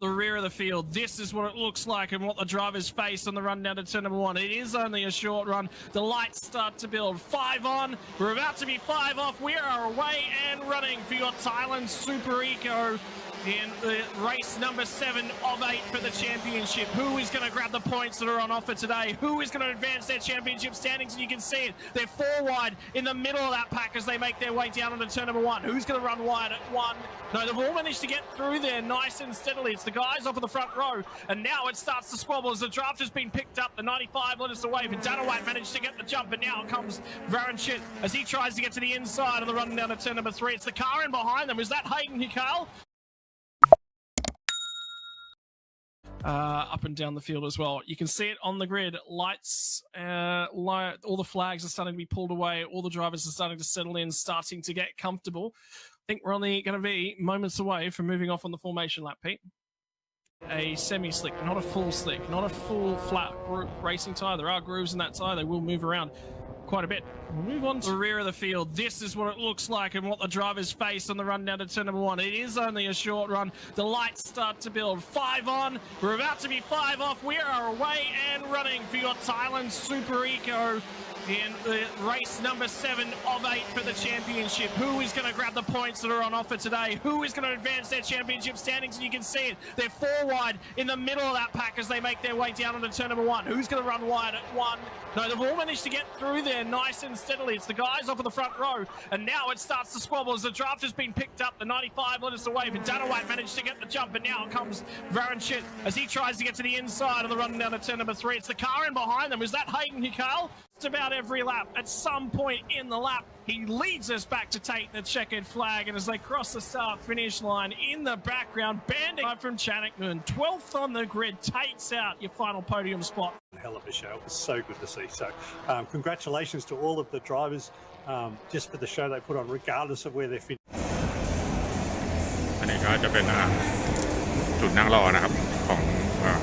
the rear of the field. This is what it looks like and what the drivers face on the run down to turn number one. It is only a short run. The lights start to build. Five on. We're about to be five off. We are away and running for your Thailand Super Eco in the race number seven of eight for the championship. Who is going to grab the points that are on offer today? Who is going to advance their championship standings? And you can see it. They're four wide in the middle of that pack as they make their way down onto turn number one. Who's going to run wide at one? No, they've all managed to get through there nice and steadily. It's the guys off of the front row. And now it starts to squabble as the draft has been picked up. The 95 let us away. But Danawat managed to get the jump. And now comes Varanchit as he tries to get to the inside of the run down to turn number three. It's the car in behind them. Is that Hayden Hikal? Uh, up and down the field as well. You can see it on the grid. Lights, uh, light, all the flags are starting to be pulled away. All the drivers are starting to settle in, starting to get comfortable. I think we're only going to be moments away from moving off on the formation lap, Pete. A semi slick, not a full slick, not a full flat racing tire. There are grooves in that tire. They will move around quite a bit. We'll move on to the rear of the field. This is what it looks like and what the drivers face on the run down to turn number one. It is only a short run. The lights start to build. Five on. We're about to be five off. We are away and running for your Thailand Super Eco in the race number seven of eight for the championship. Who is going to grab the points that are on offer today? Who is going to advance their championship standings? And you can see it. They're four wide in the middle of that pack as they make their way down onto turn number one. Who's going to run wide at one? No, they've all managed to get through there nice and steadily. It's the guys off of the front row. And now it starts to squabble as the draft has been picked up. The 95 let us away. But Danawat managed to get the jump. And now comes Varanchit as he tries to get to the inside of the run down to turn number three. It's the car in behind them. Is that Hayden Hikal? Just about every lap. At some point in the lap, he leads us back to take the checkered flag. And as they cross the start finish line in the background, banding from Channickman, 12th on the grid, takes out your final podium spot. hell of a show. It was so good to see. So, um, congratulations to all of the drivers um, just for the show they put on, regardless of where they finished. อันนี้ก็จะเป็นอ่าจุดนั่งรอนะครับของอ่า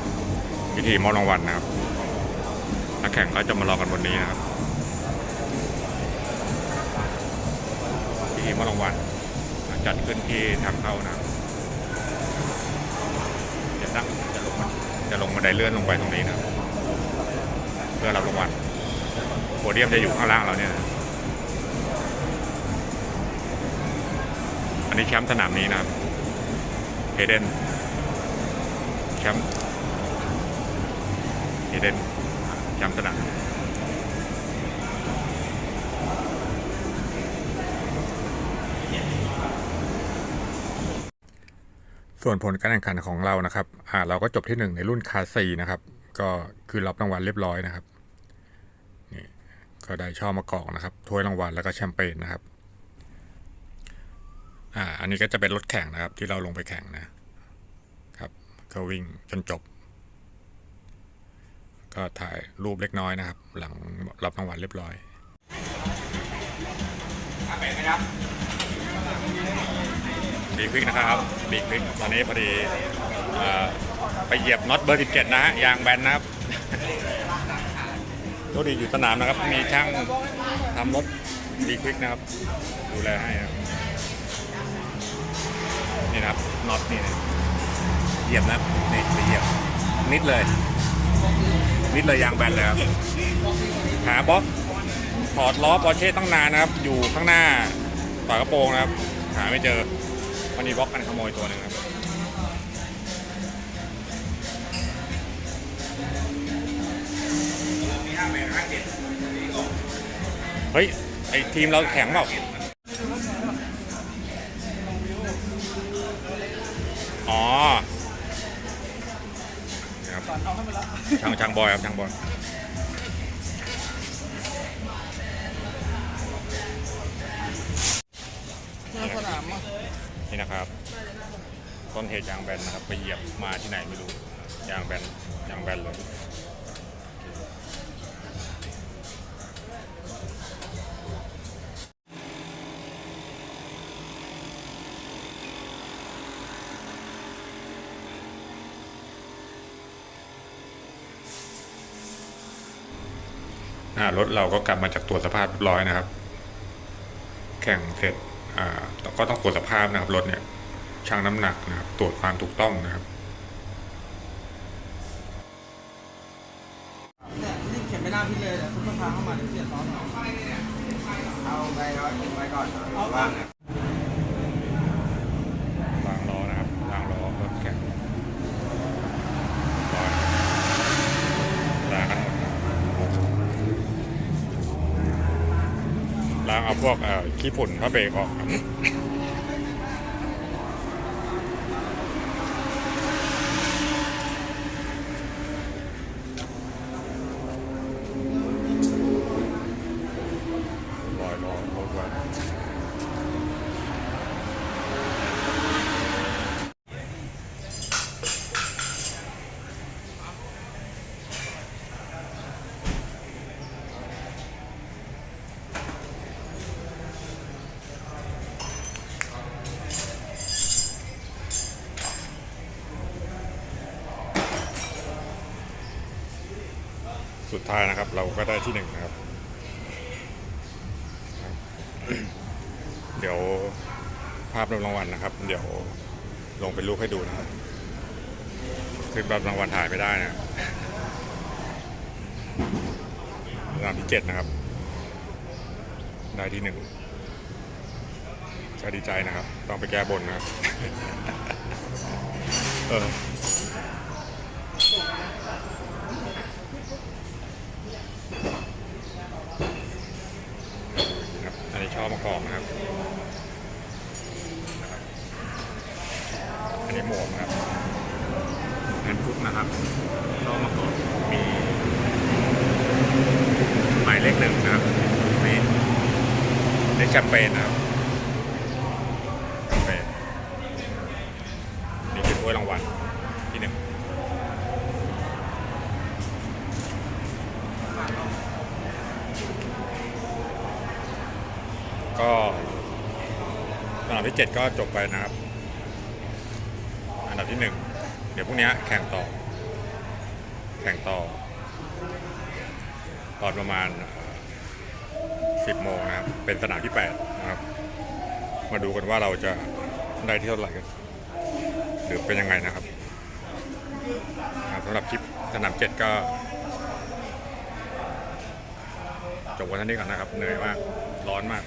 พิธีมอบรางวัลนะครับนักแข่งก็จะมารอกันบนนี้นะครับ พิธีมอบรางวัลจัดขึ้นที่ทางเข้านะจะนั่งจะลงมาจะลงบันไดเลื่อนลงไปตรงนี้นะเพื่อรับรางวัลโพเดียมจะอยู่ข้างล่างเราเนี่ยนะอันนี้แชมป์สนามนี้นะครับเฮเดนแชมป์เฮเดนแชมป์สนาม ส่วนผลการแข่งขันของเรานะครับอ่าเราก็จบที่หนึ่งในรุ่นคาซีนะครับ ก็คือรับรางวัลเรียบร้อยนะครับนี่ก็ได้ช่อมะกอกนะครับถ้วยรางวัลแล้วก็แชมเปญนะครับอ่าอันนี้ก็จะเป็นรถแข่งนะครับ ที่เราลงไปแข่งนะครับก็วิ่งจนจบ ก็ถ่ายรูปเล็กน้อยนะครับ หลังรับรางวัลเรียบร้อยบี ควิกนะครับบีควิกตอนนี้พอดีอไปเหยียบน็อตเบอร์ 17 นะฮะยางแบนนะครับโชคดีอยู่สนามนะครับ มีช่างทำรถบีควิกนะครับ ดูแลให้นะนี่นะครับน็อตนี่นะเหยียบนะนี่ไปเหยียบนิดเลย นิดเลยยางแบนเลยครับหาบล็อกถอดล้อปอร์เช่ตั้งนานนะครับ อยู่ข้างหน้าฝากระโปรงนะครับ หาไม่เจอ มันมีบล็อกกันขโมยตัวหนึ่งครับเฮ้ย ไอทีมเราแข็งเปล่าอ๋อครับช่างช่างบอยครับช่างบอยนี่ นะครับ ต้นเหตุยางแบนนะครับ ไปเหยียบมาที่ไหนไม่รู้ ยางแบน ยางแบนเลยรถเราก็กลับมาจากตรวจสภาพเรียบร้อยนะครับ แข่งเสร็จ ก็ต้องตรวจสภาพนะครับรถเนี่ยชั่งน้ำหนักนะครับ ตรวจความถูกต้องนะครับนี่เขียนไม่น่าพี่เลยแต่ทุกคพาเข้ามาเนเสียซ้อนเอาไปร้อยเก็บไว้ก่อนเอาบ้าง ล้างเอาพวกขี้ฝุ่นพระเบรกออกครับลอยล้อรถไว้ สุดท้ายนะครับ เราก็ได้ที่หนึ่งนะครับ เดี๋ยวภาพรางวัลนะครับ เดี๋ยวลงเป็นรูปให้ดูนะครับคือแบบรางวัลถ่ายไม่ได้นะรางวัลที่เจ็ดนะครับ ได้ที่หนึ่งก็ดีใจนะครับ ต้องไปแก้บนนะครับ เออ ครับ อันนี้ช่อมะกอกนะครับนะครับ อันนี้หมวกนะครับแอนพุกนะครับก็มากอกมีหมายเลขหนึ่งนะครับนี่เลขแชมเปญนะครับแชมเปญนี่คือถ้วยรางวัลที่หนึ่ง ก็สนามที่เจ็ดก็จบไปนะครับ อันดับที่หนึ่งเดี๋ยวพรุ่งนี้แข่งต่อ แข่งต่อ ตอนประมาณสิบโมงนะครับ เป็นสนามที่แปดนะครับ มาดูกันว่าเราจะได้ที่เท่าไหร่กันหรือเป็นยังไงนะครับสำหรับคลิปสนามเจ็ดก็จบวันเท่นี้ก่อนนะครับ เหนื่อยมาก ร้อนมาก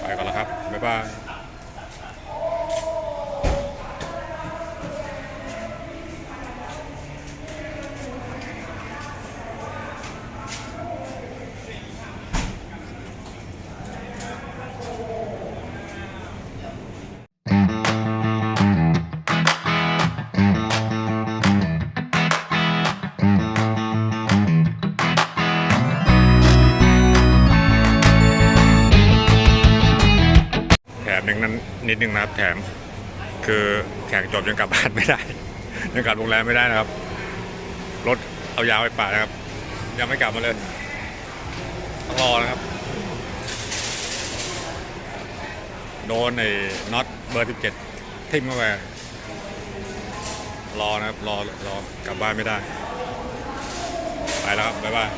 ไปก่อนละครับ บ๊ายบาย แถมหนึ่งนั้นนิดนึงนะครับ แถม คือแข่งจบยังกลับบ้านไม่ได้ยังกลับโรงแรมไม่ได้นะครับ รถเอายาวไปป่านะครับ ยังไม่กลับมาเลยต้องรอนะครับ โดนไอ้น็อตเบอร์17ทิ่มเข้าไปรอนะครับ รอรอกลับบ้านไม่ได้ ไปแล้วครับบ๊ายบาย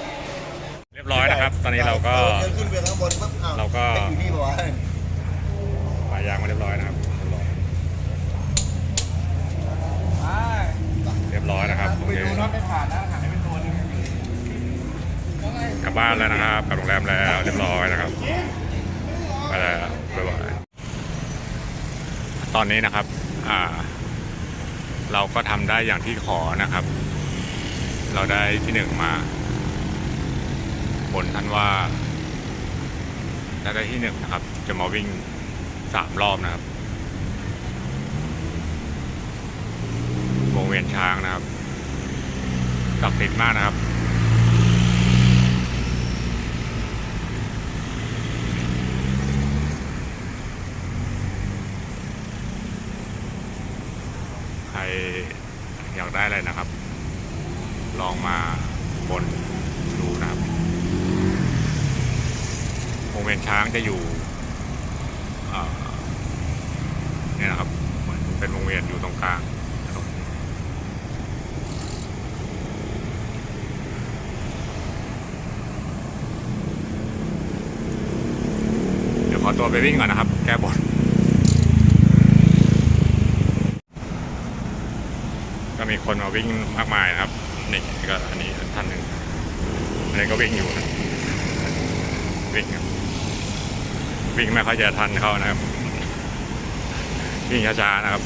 เรียบร้อยนะครับ ตอนนี้เราก็เดินขึ้นไปข้างบนปุ๊บอ้าวเราก็ เป็นอยู่นี่บอกว่า เรียบร้อยนะครับเรียบร้อยนะครับโอไปเคดูน็อตไม่ผ่านนะหายไปตัวหนึงกลับบ้านแล้วนะครับกลับโรงแรมแล้วเรียบร้อยนะครับไปแล้วบ๊ายบายตอนนี้นะครับอ่าเราก็ทำได้อย่างที่ขอนะครับ เราได้ที่หนึ่งมาบนท่านว่าถ้าได้ที่หนึ่งนะครับ จะมาวิ่ง สามรอบนะครับวงเวียนช้างนะครับศักดิ์สิทธิ์มากนะครับ ใครอยากได้อะไรนะครับ ลองมาบนดูนะครับวงเวียนช้างจะอยู่ เนี่ยนะครับเหมือนเป็นวงเวียนอยู่ตรงกลางเดี๋ยวขอตัวไปวิ่งก่อนนะครับ แก้บนก็มีคนมาวิ่งมากมายนะครับนี่ก็อันนี้ท่านหนึ่งอันนี้ก็วิ่งอยู่นะวิ่งครับ วิ่งไม่ค่อยจะทันเขานะครับวิ่งช้าๆนะครับ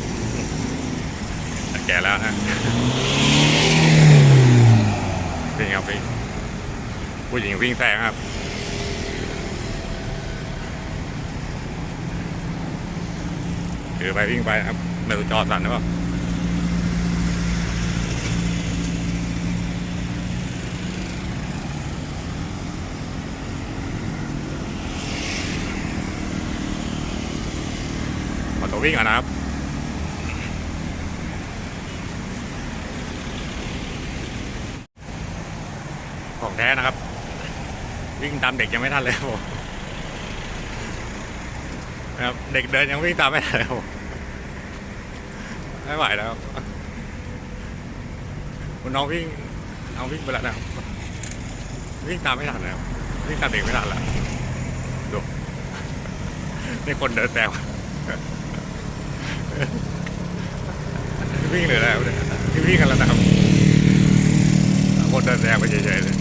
แก่แล้วนะวิ่งครับวิ่งผู้หญิงวิ่งแซงครับถือไปวิ่งไปครับไม่รู้จอสั่นหรือเปล่า ตัววิ่งก่อนนะครับของแท้นะครับ วิ่งตามเด็กยังไม่ทันเลยครับผมนะครับเด็กเดินยังวิ่งตามไม่ทันเลยผมไม่ไหวแล้วครับคุณน้องวิ่งน้องวิ่งไปแล้วนะครับวิ่งตามไม่ทันแล้ววิ่งตามเด็กไม่ทันแล้วดูนี่คนเดินแซ วิ่งเลยแล้วที่วิ่งกันแล้วนะครับคนเดินแรงไปเฉยๆเลย